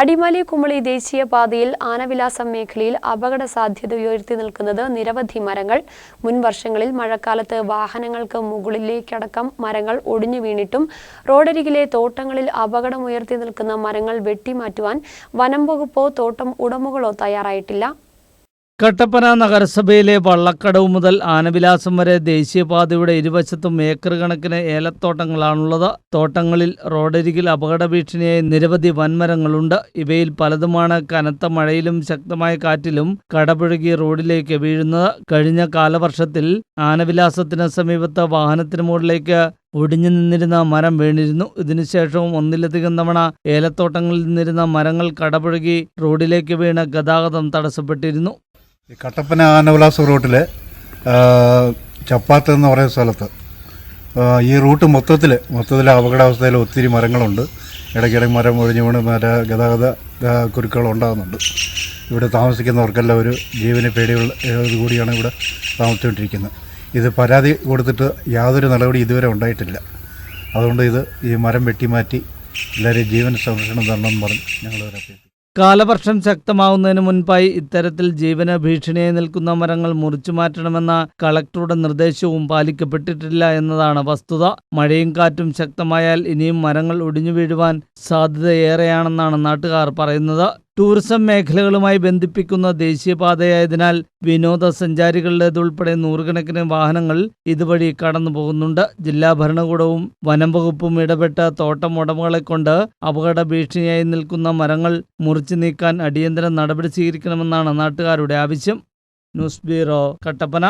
അടിമാലി കുമളി ദേശീയപാതയിൽ ആനവിലാസം മേഖലയിൽ അപകട സാധ്യത ഉയർത്തി നിൽക്കുന്നത് നിരവധി മരങ്ങൾ. മുൻ വർഷങ്ങളിൽ മഴക്കാലത്ത് വാഹനങ്ങൾക്ക് മുകളിലേക്കടക്കം മരങ്ങൾ ഒടിഞ്ഞു വീണിട്ടും റോഡരികിലെ തോട്ടങ്ങളിൽ അപകടമുയർത്തി നിൽക്കുന്ന മരങ്ങൾ വെട്ടിമാറ്റുവാൻ വനം വകുപ്പോ തോട്ടം ഉടമകളോ തയ്യാറായിട്ടില്ല. കട്ടപ്പന നഗരസഭയിലെ വള്ളക്കടവ് മുതൽ ആനവിലാസം വരെ ദേശീയപാതയുടെ ഇരുവശത്തും ഏക്കർ കണക്കിന് ഏലത്തോട്ടങ്ങളാണുള്ളത്. തോട്ടങ്ങളിൽ റോഡരികിൽ അപകട ഭീഷണിയായി നിരവധി വൻമരങ്ങളുണ്ട്. ഇവയിൽ പലതുമാണ് കനത്ത മഴയിലും ശക്തമായ കാറ്റിലും കടപുഴകി റോഡിലേക്ക് വീഴുന്നത്. കഴിഞ്ഞ കാലവർഷത്തിൽ ആനവിലാസത്തിന് സമീപത്ത് വാഹനത്തിന് മുകളിലേക്ക് ഒടിഞ്ഞു നിന്നിരുന്ന മരം വീണിരുന്നു. ഇതിനുശേഷവും ഒന്നിലധികം തവണ ഏലത്തോട്ടങ്ങളിൽ നിന്നിരുന്ന മരങ്ങൾ കടപുഴകി റോഡിലേക്ക് വീണ് ഗതാഗതം തടസ്സപ്പെട്ടിരുന്നു. ഈ കട്ടപ്പന ആനവിലാസ് റൂട്ടിൽ ചപ്പാത്ത് എന്ന് പറയുന്ന സ്ഥലത്ത് ഈ റൂട്ട് മൊത്തത്തിൽ മൊത്തത്തിൽ അപകടാവസ്ഥയിൽ ഒത്തിരി മരങ്ങളുണ്ട്. ഇടയ്ക്കിടെ മരം ഒഴിഞ്ഞു വീണ് നല്ല ഗതാഗത കുരുക്കൾ ഉണ്ടാകുന്നുണ്ട് ഇവിടെ താമസിക്കുന്നവർക്കെല്ലാം ഒരു ജീവന് പേടിയുള്ള കൂടിയാണ് ഇവിടെ താമസിച്ചുകൊണ്ടിരിക്കുന്നത്. ഇത് പരാതി കൊടുത്തിട്ട് യാതൊരു നടപടി ഇതുവരെ ഉണ്ടായിട്ടില്ല. അതുകൊണ്ട് ഇത് ഈ മരം വെട്ടിമാറ്റി എല്ലാവരെയും ജീവൻ സംരക്ഷണം തരണമെന്ന് പറഞ്ഞ് അഭ്യർത്ഥിക്കുന്നു കാലവർഷം ശക്തമാവുന്നതിന് മുൻപായി ഇത്തരത്തിൽ ജീവന ഭീഷണിയായി നിൽക്കുന്ന മരങ്ങൾ മുറിച്ചു മാറ്റണമെന്ന കളക്ടറുടെ നിർദ്ദേശവും പാലിക്കപ്പെട്ടിട്ടില്ല എന്നതാണ് വസ്തുത. മഴയും കാറ്റും ശക്തമായാൽ ഇനിയും മരങ്ങൾ ഒടിഞ്ഞു വീഴുവാൻ സാധ്യതയേറെയാണെന്നാണ് നാട്ടുകാർ പറയുന്നത്. ടൂറിസം മേഖലകളുമായി ബന്ധിപ്പിക്കുന്ന ദേശീയപാതയായതിനാൽ വിനോദസഞ്ചാരികളുടേതുൾപ്പെടെ നൂറുകണക്കിന് വാഹനങ്ങൾ ഇതുവഴി കടന്നു പോകുന്നുണ്ട്. ജില്ലാ ഭരണകൂടവും വനം വകുപ്പും ഇടപെട്ട തോട്ടം ഉടമകളെ കൊണ്ട് അപകട ഭീഷണിയായി നിൽക്കുന്ന മരങ്ങൾ മുറിച്ചു നീക്കാൻ അടിയന്തര നടപടി സ്വീകരിക്കണമെന്നാണ് നാട്ടുകാരുടെ ആവശ്യം. News bureau Kattappana.